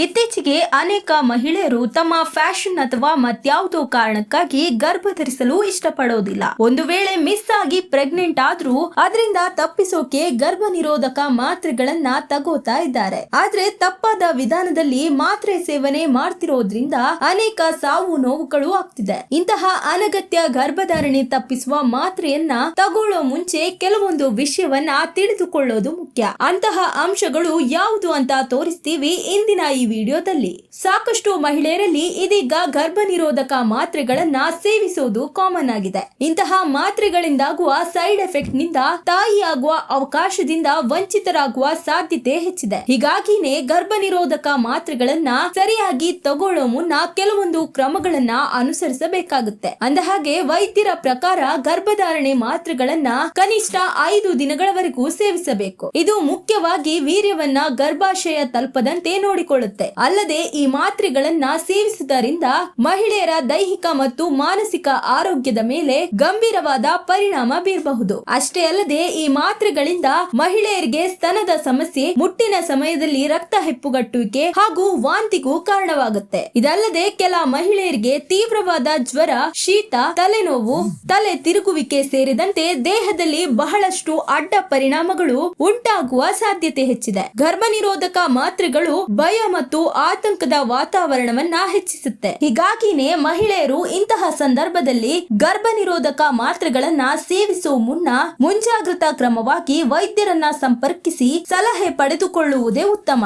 ಇತ್ತೀಚೆಗೆ ಅನೇಕ ಮಹಿಳೆಯರು ತಮ್ಮ ಫ್ಯಾಷನ್ ಅಥವಾ ಮತ್ಯಾವುದೋ ಕಾರಣಕ್ಕಾಗಿ ಗರ್ಭ ಧರಿಸಲು ಇಷ್ಟಪಡೋದಿಲ್ಲ. ಒಂದು ವೇಳೆ ಮಿಸ್ ಆಗಿ ಪ್ರೆಗ್ನೆಂಟ್ ಆದ್ರೂ ಅದರಿಂದ ತಪ್ಪಿಸೋಕೆ ಗರ್ಭ ನಿರೋಧಕ ಮಾತ್ರೆಗಳನ್ನ ತಗೋತಾ ಇದ್ದಾರೆ. ಆದ್ರೆ ತಪ್ಪಾದ ವಿಧಾನದಲ್ಲಿ ಮಾತ್ರೆ ಸೇವನೆ ಮಾಡ್ತಿರೋದ್ರಿಂದ ಅನೇಕ ಸಾವು ನೋವುಗಳು ಆಗ್ತಿದೆ. ಇಂತಹ ಅನಗತ್ಯ ಗರ್ಭಧಾರಣೆ ತಪ್ಪಿಸುವ ಮಾತ್ರೆಯನ್ನ ತಗೊಳ್ಳೋ ಮುಂಚೆ ಕೆಲವೊಂದು ವಿಷಯವನ್ನ ತಿಳಿದುಕೊಳ್ಳೋದು ಮುಖ್ಯ. ಅಂತಹ ಅಂಶಗಳು ಯಾವುದು ಅಂತ ತೋರಿಸ್ತೀವಿ ಇಂದಿನ ಈ ವಿಡಿಯೋದಲ್ಲಿ ಸಾಕಷ್ಟು ಮಹಿಳೆಯರಲ್ಲಿ ಇದೀಗ ಗರ್ಭ ನಿರೋಧಕ ಮಾತ್ರೆಗಳನ್ನ ಸೇವಿಸೋದು ಕಾಮನ್ ಆಗಿದೆ. ಇಂತಹ ಮಾತ್ರೆಗಳಿಂದಾಗುವ ಸೈಡ್ ಎಫೆಕ್ಟ್ನಿಂದ ತಾಯಿಯಾಗುವ ಅವಕಾಶದಿಂದ ವಂಚಿತರಾಗುವ ಸಾಧ್ಯತೆ ಹೆಚ್ಚಿದೆ. ಹೀಗಾಗಿನೇ ಗರ್ಭ ನಿರೋಧಕ ಮಾತ್ರೆಗಳನ್ನ ಸರಿಯಾಗಿ ತಗೊಳ್ಳೋ ಮುನ್ನ ಕೆಲವೊಂದು ಕ್ರಮಗಳನ್ನ ಅನುಸರಿಸಬೇಕಾಗುತ್ತೆ. ಅಂದಹಾಗೆ ವೈದ್ಯರ ಪ್ರಕಾರ ಗರ್ಭಧಾರಣೆ ಮಾತ್ರೆಗಳನ್ನ ಕನಿಷ್ಠ ಐದು ದಿನಗಳವರೆಗೂ ಸೇವಿಸಬೇಕು. ಇದು ಮುಖ್ಯವಾಗಿ ವೀರ್ಯವನ್ನ ಗರ್ಭಾಶಯ ತಲುಪದಂತೆ ನೋಡಿಕೊಳ್ಳುತ್ತೆ. ಅಲ್ಲದೆ ಈ ಮಾತ್ರೆಗಳನ್ನ ಸೇವಿಸುವುದರಿಂದ ಮಹಿಳೆಯರ ದೈಹಿಕ ಮತ್ತು ಮಾನಸಿಕ ಆರೋಗ್ಯದ ಮೇಲೆ ಗಂಭೀರವಾದ ಪರಿಣಾಮ ಬೀರಬಹುದು. ಅಷ್ಟೇ ಅಲ್ಲದೆ ಈ ಮಾತ್ರೆಗಳಿಂದ ಮಹಿಳೆಯರಿಗೆ ಸ್ತನದ ಸಮಸ್ಯೆ, ಮುಟ್ಟಿನ ಸಮಯದಲ್ಲಿ ರಕ್ತ ಹೆಪ್ಪುಗಟ್ಟುವಿಕೆ ಹಾಗೂ ವಾಂತಿಗೂ ಕಾರಣವಾಗುತ್ತೆ. ಇದಲ್ಲದೆ ಕೆಲ ಮಹಿಳೆಯರಿಗೆ ತೀವ್ರವಾದ ಜ್ವರ, ಶೀತ, ತಲೆನೋವು, ತಲೆ ತಿರುಗುವಿಕೆ ಸೇರಿದಂತೆ ದೇಹದಲ್ಲಿ ಬಹಳಷ್ಟು ಅಡ್ಡ ಪರಿಣಾಮಗಳು ಉಂಟಾಗುವ ಸಾಧ್ಯತೆ ಹೆಚ್ಚಿದೆ. ಗರ್ಭ ನಿರೋಧಕ ಮಾತ್ರೆಗಳು ಭಯ ಮತ್ತು ಆತಂಕದ ವಾತಾವರಣವನ್ನ ಹೆಚ್ಚಿಸುತ್ತೆ. ಹೀಗಾಗಿನೇ ಮಹಿಳೆಯರು ಇಂತಹ ಸಂದರ್ಭದಲ್ಲಿ ಗರ್ಭ ನಿರೋಧಕ ಮಾತ್ರೆಗಳನ್ನ ಸೇವಿಸುವ ಮುನ್ನ ಮುಂಜಾಗ್ರತಾ ಕ್ರಮವಾಗಿ ವೈದ್ಯರನ್ನ ಸಂಪರ್ಕಿಸಿ ಸಲಹೆ ಪಡೆದುಕೊಳ್ಳುವುದೇ ಉತ್ತಮ.